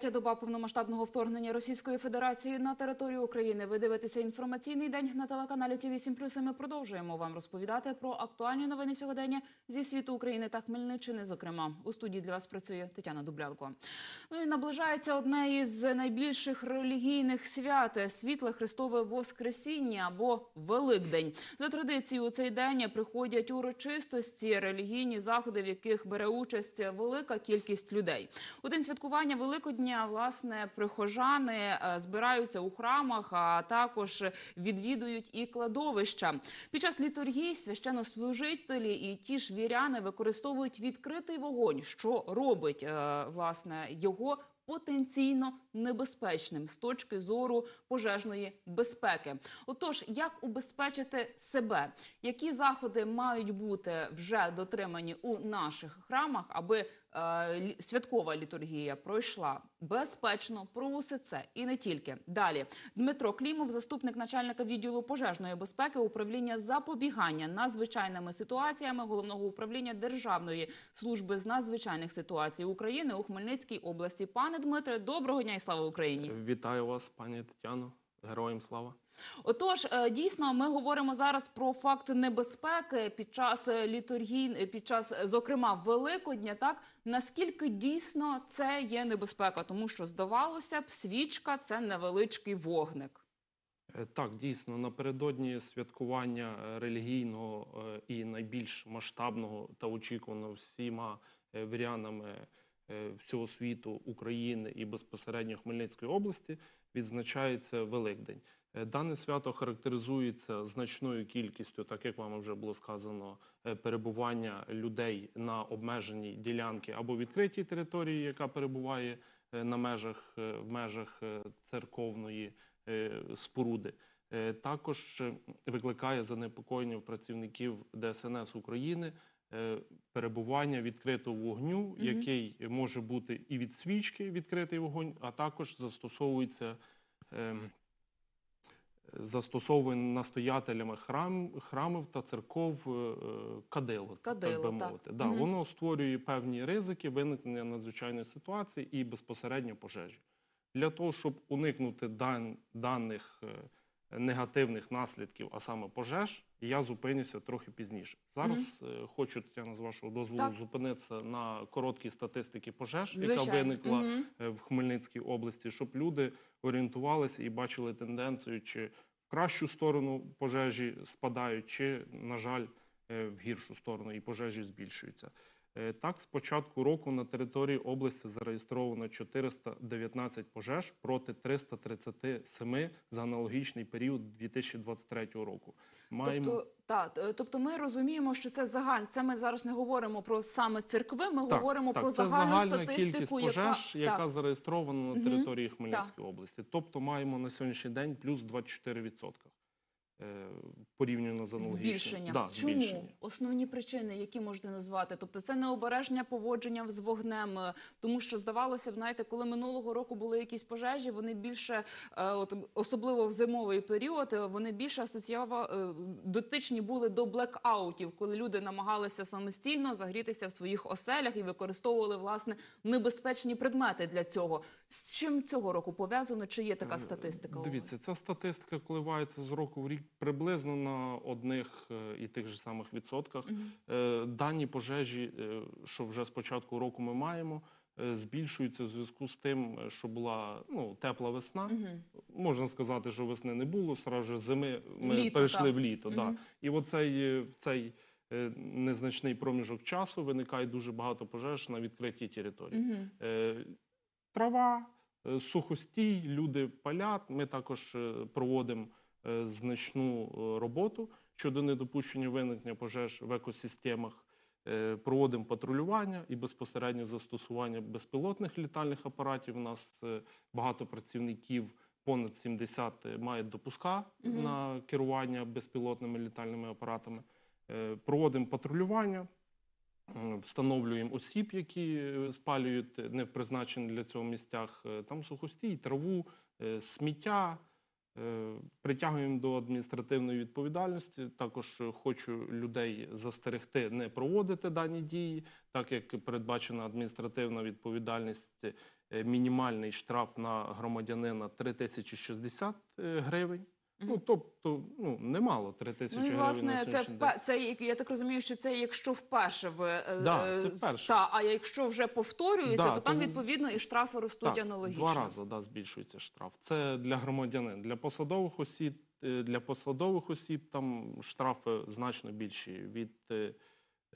Третя доба повномасштабного вторгнення Російської Федерації на територію України. Ви дивитеся інформаційний день на телеканалі ТІВІ 7 і Ми продовжуємо вам розповідати про актуальні новини сьогодення зі світу України та Хмельниччини. Зокрема, у студії для вас працює Тетяна Дублянко. Ну і наближається одне із найбільших релігійних свят світле Христове Воскресіння або Великдень. За традицією у цей день приходять урочистості, релігійні заходи, в яких бере участь велика кількість людей. У день святкування Великодня власне прихожани е, збираються у храмах, а також відвідують і кладовища. Під час літургії священнослужителі і ті ж віряни використовують відкритий вогонь, що робить е, власне його потенційно небезпечним з точки зору пожежної безпеки. Отож, як убезпечити себе? Які заходи мають бути вже дотримані у наших храмах, аби святкова літургія пройшла безпечно про усе це і не тільки далі. Дмитро Клімов, заступник начальника відділу пожежної безпеки управління запобігання надзвичайними ситуаціями головного управління Державної служби з надзвичайних ситуацій України у Хмельницькій області. Пане Дмитре, доброго дня і слава Україні. Вітаю вас, пані Тетяно. Героям слава. Отож, е, дійсно, ми говоримо зараз про факт небезпеки під час е, літургій, е, під час, зокрема, Великодня. Так наскільки дійсно це є небезпека, тому що здавалося б, свічка це невеличкий вогник. Так, дійсно, напередодні святкування релігійного і найбільш масштабного та очікуваного всіма вірянами всього світу України і безпосередньо Хмельницької області відзначається Великдень. Е, Дане свято характеризується значною кількістю, так як вам вже було сказано, е, перебування людей на обмеженій ділянці або відкритій території, яка перебуває е, на межах в межах церковної споруди. Також викликає занепокоєння в працівників ДСНС України перебування відкритого вогню, який може бути і від свічки відкритий вогонь, а також застосовується. ем, Застосовує настоятелями храм, храмів та церков е, е, кадило, Кадило, так би так. мовити. Да, Мгм. Воно створює певні ризики виникнення надзвичайної ситуації і безпосередньо пожежі. Для того, щоб уникнути дан, даних е, негативних наслідків, а саме пожеж, я зупинюся трохи пізніше. Зараз е, хочу Тетяна, з вашого дозволу Так. зупинитися на короткій статистиці пожеж, яка виникла е, в Хмельницькій області, щоб люди орієнтувалися і бачили тенденцію, чи в кращу сторону пожежі спадають, чи, на жаль, е, в гіршу сторону і пожежі збільшуються. Е, Так, з початку року на території області зареєстровано 419 пожеж проти 337 за аналогічний період 2023 року. Маємо Тобто, та, е, тобто ми розуміємо, що це загаль. Це ми зараз не говоримо про саме церкви. Ми Так, говоримо так, про це загальну загальна статистику, кількість яка пожеж, яка так. зареєстрована на території Хмельницької області. Тобто маємо на сьогоднішній день плюс 24% е, порівняно з аналогічним. Збільшення. Да, Чому збільшення. основні причини, які можете назвати? Тобто це необережне поводження з вогнем, е, тому що здавалося б, знаєте, коли минулого року були якісь пожежі, вони більше, е, от особливо в зимовий період, е, вони більше асоціюва е, дотичні були до блекаутів, коли люди намагалися самостійно загрітися в своїх оселях і використовували власне небезпечні предмети для цього. З чим цього року пов'язано? Чи є така статистика? Е, Дивіться, ця статистика коливається з року в рік приблизно на одних е, і тих же самих відсотках. Е, Дані пожежі, е, що вже з початку року ми маємо, збільшуються в зв'язку з тим, що була ну, тепла весна. Можна сказати, що весни не було, сразу ж зими ми Літо, перейшли так. в літо. Да. І оцей, в цей незначний проміжок часу виникає дуже багато пожеж на відкритій території. Е, Трава, сухостій, люди палять. Ми також проводимо значну е, роботу щодо недопущення виникнення пожеж в екосистемах. Е, Проводимо патрулювання і безпосередньо застосування безпілотних літальних апаратів. У нас е, багато працівників, понад 70 мають допуска на керування безпілотними літальними апаратами. Е, Проводимо патрулювання, Встановлюємо осіб, які е, спалюють не в призначених для цього місцях е, там сухостій, траву, е, сміття. Е, Притягуємо до адміністративної відповідальності. Також хочу людей застерегти не проводити дані дії, так як передбачена адміністративна відповідальність, е, мінімальний штраф на громадянина 3060 е, гривень. Ну тобто, ну немало 3000 Ну і гривень. на власне, це це я так розумію, що це якщо вперше ви е, Да, е, це вперше. Та, а якщо вже повторюється, Да, то там тому- відповідно і штрафи ростуть Так, аналогічно. Два рази да, збільшується штраф. Це для громадянин. Для посадових осіб, е, для посадових осіб там штрафи значно більші від е,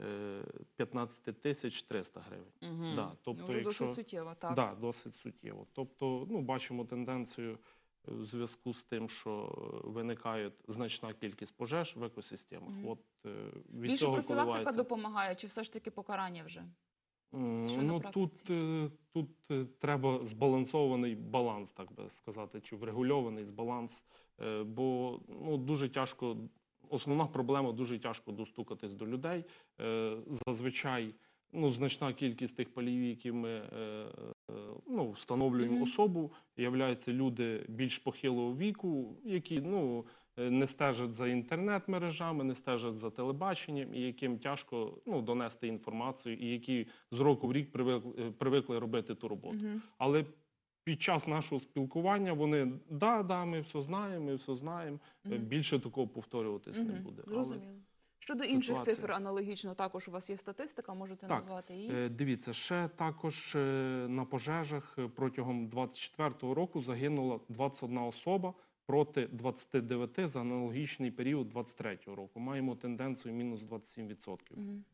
е, 15 тисяч 300 гривень. Угу. Да, тобто, вже якщо- досить суттєво, так. Да, досить суттєво. Тобто, ну, бачимо тенденцію в зв'язку з тим, що виникає значна кількість пожеж в екосистемах. Мгм. От е, від Більше цього профілактика коливається. допомагає, чи все ж таки покарання вже? Що ну тут, е, тут е, треба збалансований баланс, так би сказати, чи врегульований збаланс. Е, Бо ну дуже тяжко. Основна проблема дуже тяжко достукатись до людей. Зазвичай ну, значна кількість тих палів, які ми е, е, ну, встановлюємо особу, являються люди більш похилого віку, які ну, е, не стежать за інтернет-мережами, не стежать за телебаченням, і яким тяжко ну, донести інформацію, і які з року в рік привикли, е, привикли робити ту роботу. Мгм. Але під час нашого спілкування вони да, да, ми все знаємо, ми все знаємо. Е, Мгм. Більше такого повторюватись не Мгм. буде. Але, Зрозуміло. Щодо інших ситуація- цифр аналогічно, також у вас є статистика, можете Так, назвати її. е, дивіться, ще також е, на пожежах е, протягом 24-го року загинула 21 особа проти 29 за аналогічний період 23-го року. Маємо тенденцію мінус 27%. Мгм.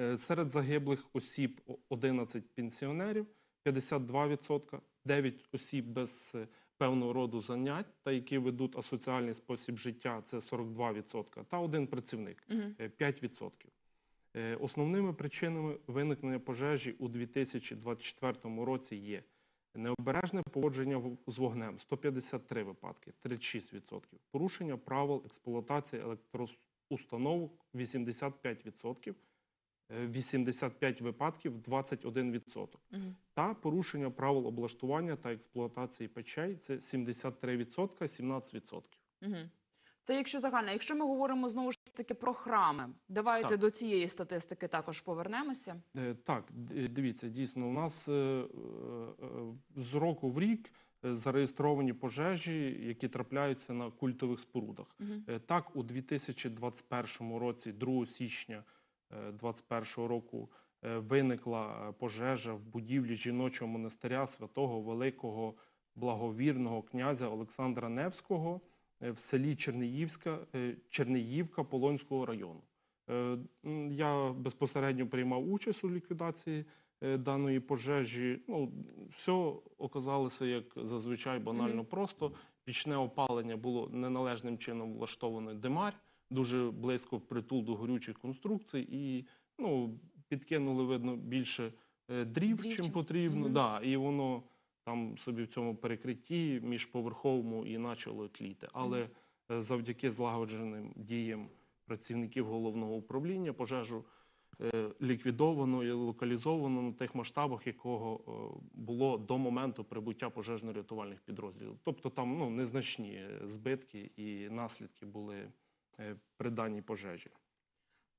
Е, Серед загиблих осіб 11 пенсіонерів, 52%, 9 осіб без певного роду занять та які ведуть асоціальний спосіб життя, це 42%, та один працівник е, 5%. Е, Основними причинами виникнення пожежі у 2024 році є необережне поводження з вогнем 153 випадки, 36%, порушення правил експлуатації електроустановок 85%, е, 85 випадків 21%. Мгм. Та порушення правил облаштування та експлуатації печей це 73%, 17%. Мгм. Це якщо загально. Якщо ми говоримо знову ж таки про храми, давайте Так. до цієї статистики також повернемося. Е, Так, дивіться, дійсно, у нас е, е, з року в рік зареєстровані пожежі, які трапляються на культових спорудах. Е, Так, у 2021 році, 2 січня 2021 року, е, виникла е, пожежа в будівлі жіночого монастиря святого великого благовірного князя Олександра Невського е, в селі Черниївська, е, Черниївка Полонського району. Я безпосередньо приймав участь у ліквідації даної пожежі. Ну, все оказалося як зазвичай банально Мгм. просто. Пічне опалення було неналежним чином влаштоване димар, дуже близько впритул до горючих конструкцій, і ну, підкинули, видно, більше е, дрів, Дрів, чим чим- потрібно. Мгм. Да, і воно там собі в цьому перекритті міжповерховому і почало тліти. Але е, завдяки злагодженим діям працівників головного управління пожежу е, ліквідовано і локалізовано на тих масштабах, якого е, було до моменту прибуття пожежно-рятувальних підрозділів. Тобто там ну, незначні е, збитки і наслідки були при даній пожежі.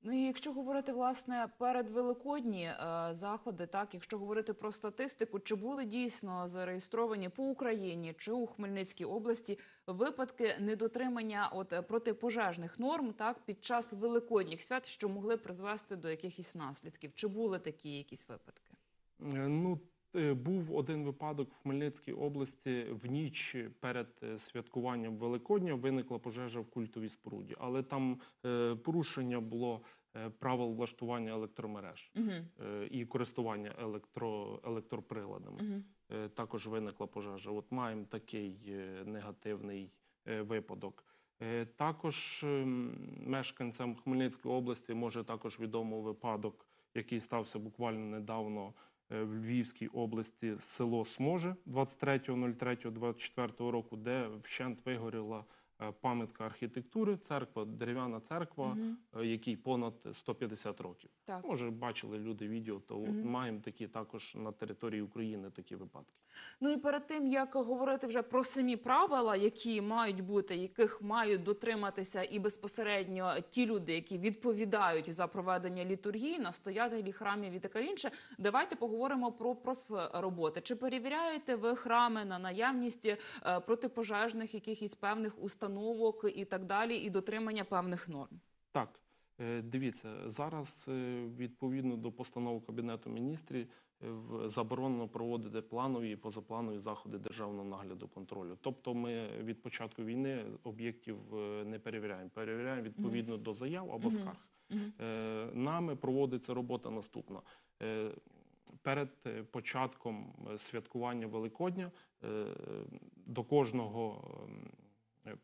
Ну і якщо говорити власне перед великодні е, заходи, так якщо говорити про статистику, чи були дійсно зареєстровані по Україні чи у Хмельницькій області випадки недотримання от е, протипожежних норм, так під час великодніх свят, що могли призвести до якихось наслідків? Чи були такі якісь випадки? Е, Ну, е, був один випадок в Хмельницькій області в ніч перед е, святкуванням Великодня виникла пожежа в культовій споруді, але там е, порушення було е, правил влаштування електромереж Угу. е, і користування електро, електроприладами. Угу. Е, Також виникла пожежа. От маємо такий е, негативний е, випадок. Е, Також ем, мешканцям Хмельницької області може також відомо випадок, який стався буквально недавно е, в Львівській області, село Сможе 23.03.24 року, де вщент вигоріла е, пам'ятка архітектури, церква, дерев'яна церква, е, якій понад 150 років. Так. Може, бачили люди відео, то маємо такі також на території України такі випадки. Ну і перед тим як говорити вже про самі правила, які мають бути, яких мають дотриматися, і безпосередньо ті люди, які відповідають за проведення літургії, настоятелі храмів і таке інше, давайте поговоримо про профроботи. Чи перевіряєте ви храми на наявність е, протипожежних якихось певних установок і так далі, і дотримання певних норм? Так, е, дивіться, зараз е, відповідно до постанови Кабінету міністрів е, заборонено проводити планові і позапланові заходи державного нагляду контролю. Тобто ми від початку війни об'єктів не перевіряємо. Перевіряємо відповідно до заяв або скарг. Е, Нами проводиться робота наступна. Перед початком святкування Великодня до кожного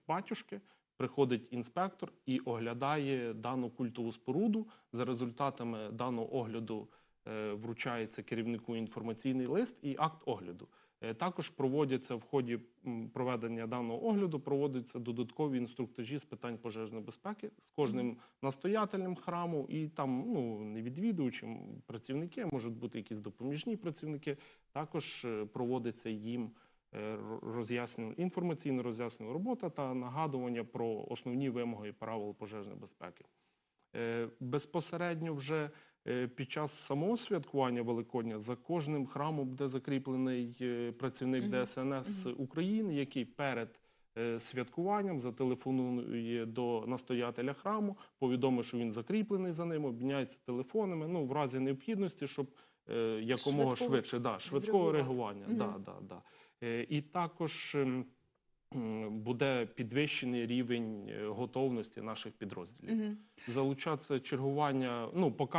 батюшки приходить інспектор і оглядає дану культову споруду. За результатами даного огляду е, вручається керівнику інформаційний лист і акт огляду. Е, Також проводяться в ході проведення даного огляду проводяться додаткові інструктажі з питань пожежної безпеки з кожним настоятелем храму, і там ну не відвідувачі, працівники, можуть бути якісь допоміжні працівники. Також е, проводиться їм е, ро- роз'яснювальна інформаційно роз'яснювальна робота та нагадування про основні вимоги і правил пожежної безпеки. Е, Безпосередньо вже е, під час самого святкування Великодня за кожним храмом буде закріплений працівник. ДСНС України, який перед святкуванням зателефонує до настоятеля храму, повідомить, що він закріплений за ним, обміняється телефонами. Ну, в разі необхідності, щоб якомога швидше, да, швидкого реагування. Мгм. Да, да, да. Е, І також ем, буде підвищений рівень е, готовності наших підрозділів. Мгм. Залучатися чергування, ну поки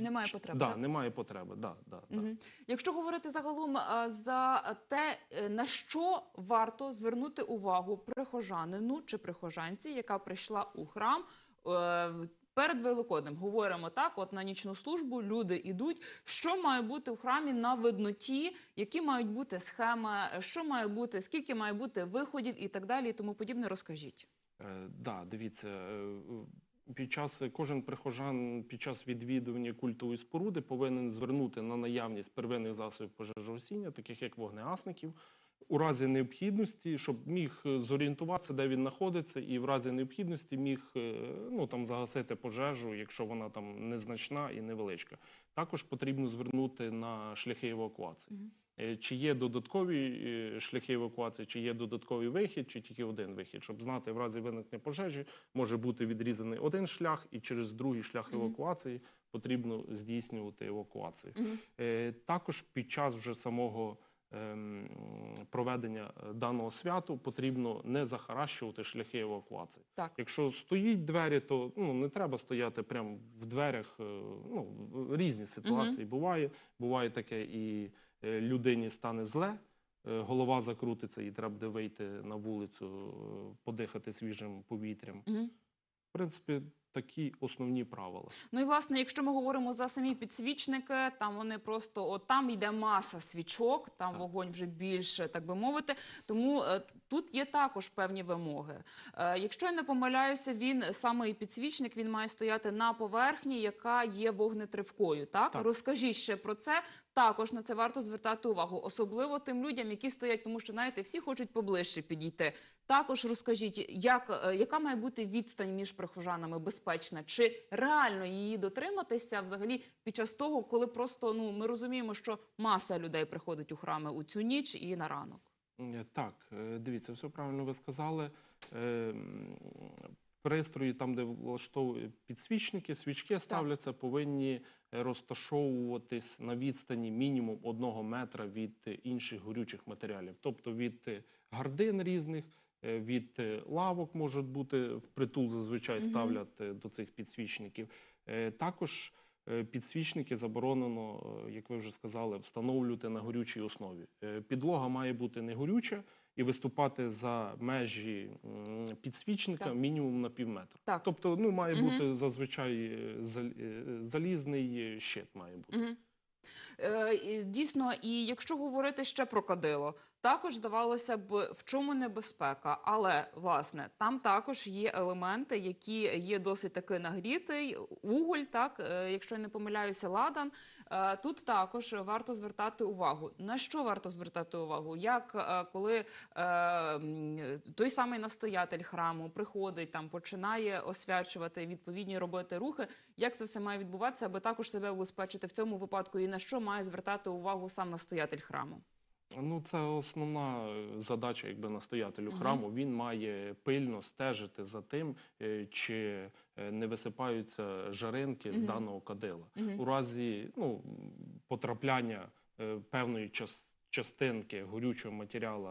Немає потреби, Да, так? немає потреби. Да, да, да. Якщо говорити загалом за те, е, на що варто звернути увагу прихожанину чи прихожанці, яка прийшла у храм перед Великоднем, говоримо так: от на нічну службу люди йдуть. Що має бути в храмі на видноті, які мають бути схеми, що має бути, скільки має бути виходів і так далі, і тому подібне, розкажіть. Е, да, дивіться, е, під час кожен прихожан під час відвідування культової споруди повинен звернути на наявність первинних засобів пожежогасіння, таких як вогнегасників, у разі необхідності, щоб міг е, зорієнтуватися, де він знаходиться, і в разі необхідності міг е, ну там загасити пожежу, якщо вона там незначна і невеличка. Також потрібно звернути на шляхи евакуації. Е, Чи є додаткові шляхи евакуації, чи є додатковий вихід, чи тільки один вихід, щоб знати, в разі виникнення пожежі може бути відрізаний один шлях, і через другий шлях евакуації потрібно здійснювати евакуацію. Мгм. Е, Також під час вже самого проведення е, даного святу потрібно не захаращувати шляхи евакуації. Так. Якщо стоїть двері, то ну не треба стояти прямо в дверях. е, Ну різні ситуації буває. Буває таке, і е, людині стане зле. е, Голова закрутиться, і треба буде вийти на вулицю, подихати свіжим повітрям. Мгм. В принципі, такі основні правила. Ну і власне, якщо ми говоримо за самі підсвічники, там вони просто от там йде маса свічок, там Так. вогонь вже більше, так би мовити. Тому е, тут є також певні вимоги. Е, якщо я не помиляюся, він саме і підсвічник він має стояти на поверхні, яка є вогнетривкою. Так? Так. розкажіть ще про це. Також на це варто звертати увагу, особливо тим людям, які стоять, тому що знаєте, всі хочуть поближче підійти. Також розкажіть, як, е, яка має бути відстань між прихожанами безпечна? Чи реально її дотриматися взагалі під час того, коли просто ну ми розуміємо, що маса людей приходить у храми у цю ніч і на ранок? Е, Так, е, дивіться, все правильно ви сказали. Е, Пристрої, там, де влаштовують підсвічники, свічки ставляться, повинні розташовуватись на відстані мінімум одного метра від інших горючих матеріалів, тобто від гардин різних, від лавок можуть бути впритул зазвичай ставлять е, до цих підсвічників. Також підсвічники заборонено, е, як ви вже сказали, встановлювати на горючій основі. Е, Підлога має бути не горюча і виступати за межі підсвічника Так. мінімум на пів метра. Так. Тобто, ну має Мгм. бути зазвичай е, зал- е, залізний щит має бути. Угу. Е, Дійсно, і якщо говорити ще про кадило, також здавалося б, в чому небезпека, але власне там також є елементи, які є досить таки нагрітий уголь, так е, якщо я не помиляюся, ладан. Е, Тут також варто звертати увагу. На що варто звертати увагу? Як е, коли той самий настоятель храму приходить там, починає освячувати відповідні робити рухи, як це все має відбуватися, аби також себе убезпечити в цьому випадку, і на що має звертати увагу сам настоятель храму? Ну, це основна е, задача, якби настоятелю Мгм. храму. Він має пильно стежити за тим, е, чи е, не висипаються жаринки з даного кадила. Мгм. У разі ну, потрапляння певної час, частинки горючого матеріалу,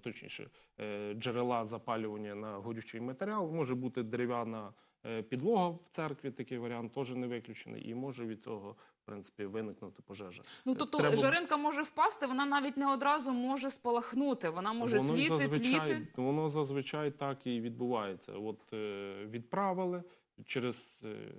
точніше, джерела запалювання на горючий матеріал, може бути дерев'яна підлога в церкві, такий варіант теж не виключений, і може від цього, в принципі, виникнути пожежа. Ну тобто Треба- жаринка може впасти, вона навіть не одразу може спалахнути. Вона може воно тліти, зазвичай, тліти. Воно зазвичай так і відбувається. От е, відправили через е,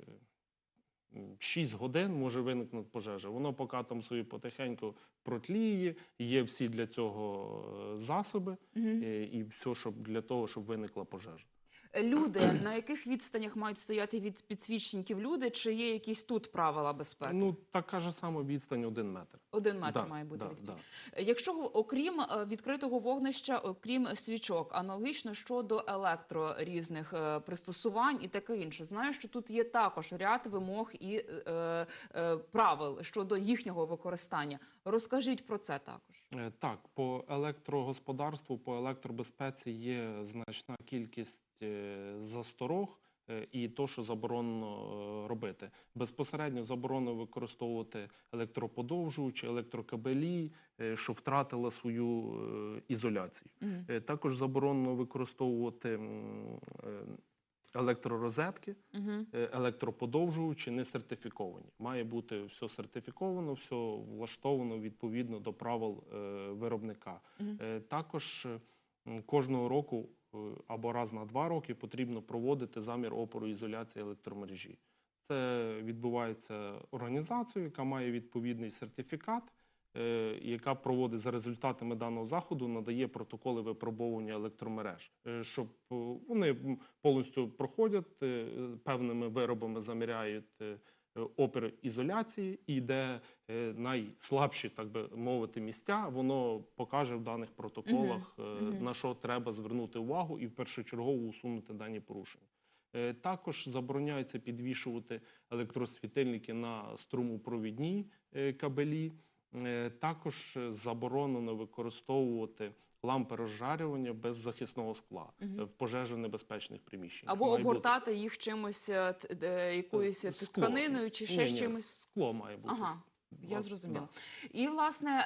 6 годин може виникнути пожежа. Воно поки там собі потихеньку протліє, є всі для цього е, засоби Мгм. е, і все, щоб для того, щоб виникла пожежа. Люди на яких відстанях мають стояти від підсвічників люди? Чи є якісь тут правила безпеки? Ну така ж сама відстань один метр. Один метр Да, має бути да, від да. Якщо окрім е, відкритого вогнища, окрім свічок, аналогічно щодо електро різних е, пристосувань і таке інше, знаю, що тут є також ряд вимог і е, е, правил щодо їхнього використання. Розкажіть про це також. Е, Так, по електрогосподарству, по електробезпеці є значна кількість засторог е, і то, що заборонено е, робити. Безпосередньо заборонено використовувати електроподовжувачі, електрокабелі, е, що втратили свою е, ізоляцію. Е, Також заборонено використовувати е, електророзетки, е, електроподовжувачі не сертифіковані. Має бути все сертифіковано, все влаштовано відповідно до правил е, виробника. Е, Також е, кожного року е, або раз на два роки потрібно проводити замір опору ізоляції електромережі. Це відбувається організацією, яка має відповідний сертифікат, е, яка проводить за результатами даного заходу, надає протоколи випробовування електромереж, е, щоб е, вони повністю проходять е, певними виробами, заміряють. Е, Опір ізоляції і де е, найслабші, так би мовити, місця, воно покаже в даних протоколах, е, на що треба звернути увагу і в першочергово усунути дані порушення. Також забороняється підвішувати електросвітильники на струмопровідні е, кабелі. Також заборонено використовувати лампи розжарювання без захисного скла угу. в пожежонебезпечних приміщеннях. Або Має бути- обгортати їх чимось е, е, якоюсь скло. тканиною чи ще Ні, ні, чимось. Скло має бути. Ага, я зрозуміла. І власне.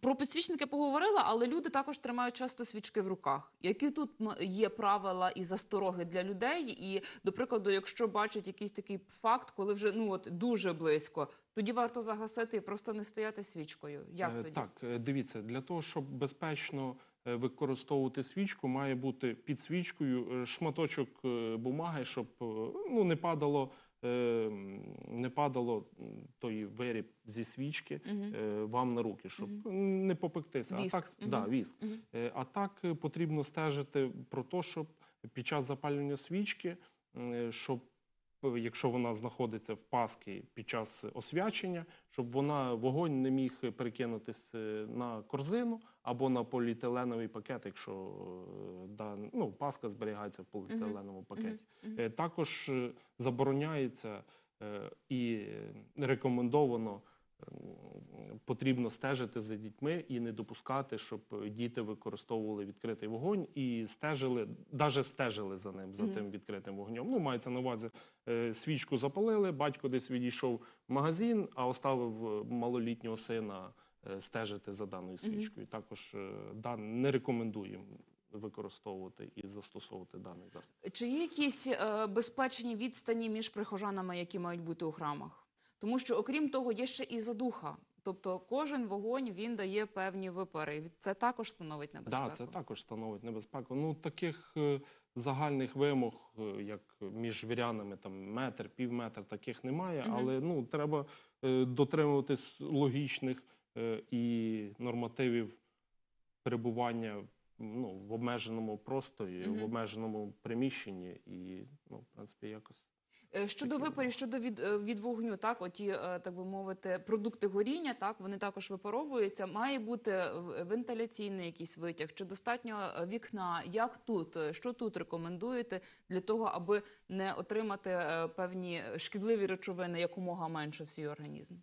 Про підсвічники поговорила, але люди також тримають часто свічки в руках. Які тут є правила і застороги для людей? І, до прикладу, якщо бачать якийсь такий факт, коли вже ну от дуже близько, тоді варто загасити і просто не стояти свічкою. Як Е, тоді? Так, е, дивіться, для того, щоб безпечно е, використовувати свічку, має бути під свічкою шматочок бумаги, щоб ну, не падало, не падало той виріб зі свічки е, вам на руки, щоб не попектися. Віск. А так, да, віск. Е, А так е, потрібно стежити про те, щоб під час запалювання свічки, е, щоб е, якщо вона знаходиться в паски під час освячення, щоб вона вогонь не міг перекинутися на корзину або на поліетиленовий пакет, якщо е, да, ну, паска зберігається в поліетиленовому пакеті. Мгм. Е, Також е, забороняється е, і рекомендовано потрібно стежити за дітьми і не допускати, щоб діти використовували відкритий вогонь і стежили, навіть стежили за ним, за тим відкритим вогнем. Ну, мається на увазі, е, свічку запалили, батько десь відійшов в магазин, а оставив е, малолітнього сина е, стежити за даною свічкою. Також не рекомендуємо використовувати і застосовувати даний захід. Чи є якісь е, безпечні відстані між прихожанами, які мають бути у храмах? Тому що, окрім того, є ще і задуха. Тобто кожен вогонь він дає певні випари. Це також становить небезпеку. Да, це також становить небезпеку. Ну таких е, загальних вимог, е, як між вірянами, там метр, пів метр, таких немає. Мгм. Але ну треба е, дотримуватись логічних е, і нормативів перебування ну, в обмеженому просторі, Мгм. в обмеженому приміщенні, і ну, в принципі, якось Щодо випарів, щодо від, е, від вогню, так, оті, е, так би мовити, продукти горіння, так, вони також випаровуються. Має бути е, вентиляційний якийсь витяг, чи достатньо е, вікна? Як тут? Е, Що тут рекомендуєте для того, аби не отримати е, певні шкідливі речовини якомога менше в свій організм?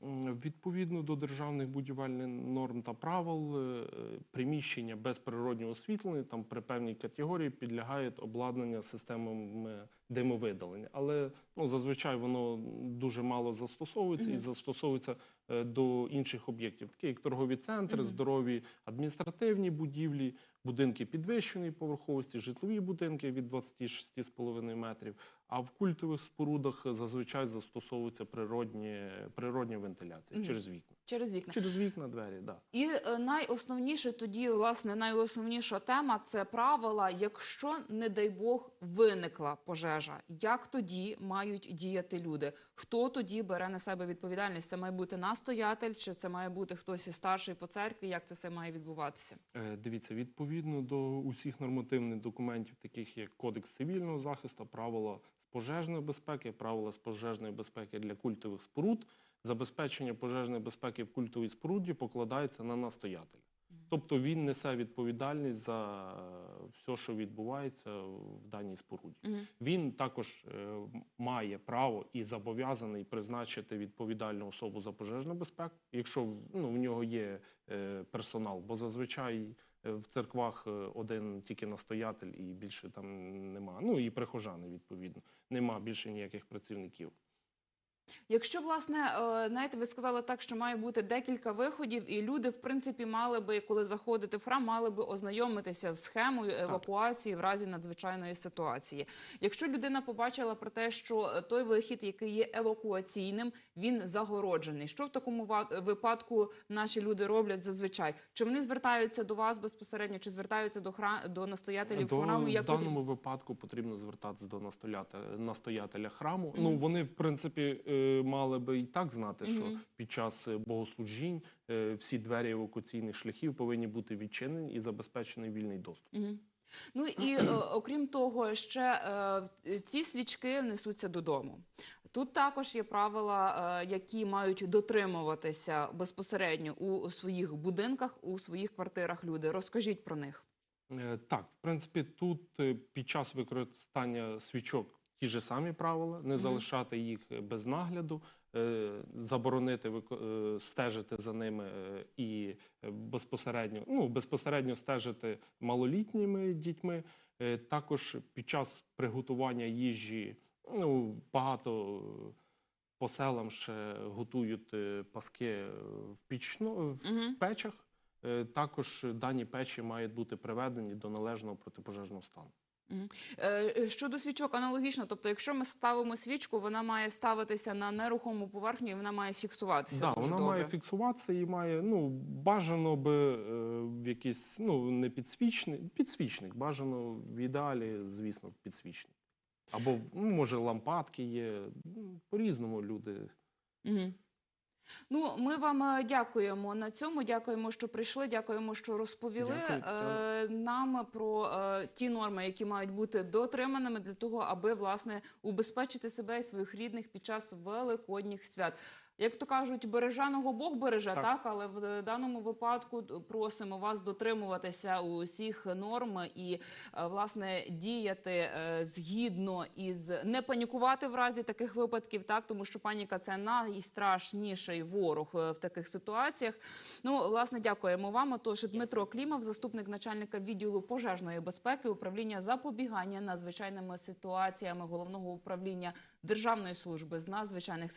Відповідно до державних будівельних норм та правил, е, приміщення без природнього освітлення там при певній категорії підлягають обладнання системами димовидалення. Але ну, зазвичай воно дуже мало застосовується і застосовується е, до інших об'єктів, такі як торгові центри, Мгм. здорові адміністративні будівлі, будинки підвищеної поверховості, житлові будинки від 26,5 метрів. А в культових спорудах зазвичай застосовується природні, природня вентиляція Мгм. через вікна. Через вікна. Через вікна, двері, да. І е, найосновніше тоді, власне, найосновніша тема це правила. Якщо, не дай Бог, виникла пожежа, як тоді мають діяти люди? Хто тоді бере на себе відповідальність? Це має бути настоятель, чи це має бути хтось старший по церкві? Як це все має відбуватися? Е, Дивіться, відповідно до усіх нормативних документів, таких як Кодекс цивільного захисту, правила з пожежної безпеки, правила з пожежної безпеки для культових споруд, забезпечення пожежної безпеки в культовій споруді покладається на настоятеля. Тобто він несе відповідальність за все, що відбувається в даній споруді. Він також е, має право і зобов'язаний призначити відповідальну особу за пожежну безпеку, якщо ну, в нього є е, персонал, бо зазвичай е, в церквах е, один тільки настоятель і більше там нема. Ну і прихожани, відповідно, нема більше ніяких працівників. Якщо власне е, знаєте, ви сказали так, що має бути декілька виходів, і люди, в принципі, мали би, коли заходити в храм, мали би ознайомитися з схемою евакуації в разі надзвичайної ситуації. Якщо людина побачила про те, що е, той вихід, який є евакуаційним, він загороджений. Що в такому випадку наші люди роблять зазвичай? Чи вони звертаються до вас безпосередньо, чи звертаються до хра... до настоятелів До, храму? в Як даному випадку потрібно звертатися до настоятеля, настоятеля храму. Ну вони, в принципі, е, мали би і так знати, що під час е, богослужінь е, всі двері евакуаційних шляхів повинні бути відчинені і забезпечений вільний доступ. Ну і е, окрім того, ще е, ці свічки несуться додому. Тут також є правила, е, які мають дотримуватися безпосередньо у своїх будинках, у своїх квартирах. Люди розкажіть про них. Е, Так, в принципі, тут е, під час використання свічок ті ж самі правила, не залишати їх без нагляду, е, заборонити е, стежити за ними е, і безпосередньо, ну, безпосередньо стежити малолітніми дітьми. Також під час приготування їжі ну, багато по селам ще готують паски в пічно в Мгм. печах. Також дані печі мають бути приведені до належного протипожежного стану. Е, Щодо свічок, аналогічно, тобто, якщо ми ставимо свічку, вона має ставитися на нерухому поверхню, і вона має фіксуватися. Да, вона добре. має фіксуватися і має ну бажано би е, в якийсь ну не підсвічник, підсвічник. Бажано в ідеалі, звісно, підсвічник. Або ну, може лампадки є. Ну, По-різному люди. Угу. Ну, ми вам е, дякуємо на цьому. Дякуємо, що прийшли. Дякуємо, що розповіли Дякую, е, нам про е, ті норми, які мають бути дотриманими для того, аби власне убезпечити себе і своїх рідних під час великодніх свят. Як то кажуть, бережаного Бог береже, так. Так. але в даному випадку просимо вас дотримуватися усіх норм і е, власне діяти е, згідно із не панікувати в разі таких випадків, так тому що паніка це найстрашніший ворог е, в таких ситуаціях. Ну, власне, дякуємо вам. Отож, Дмитро Клімов, заступник начальника відділу пожежної безпеки, управління запобігання надзвичайними ситуаціями головного управління Державної служби з надзвичайних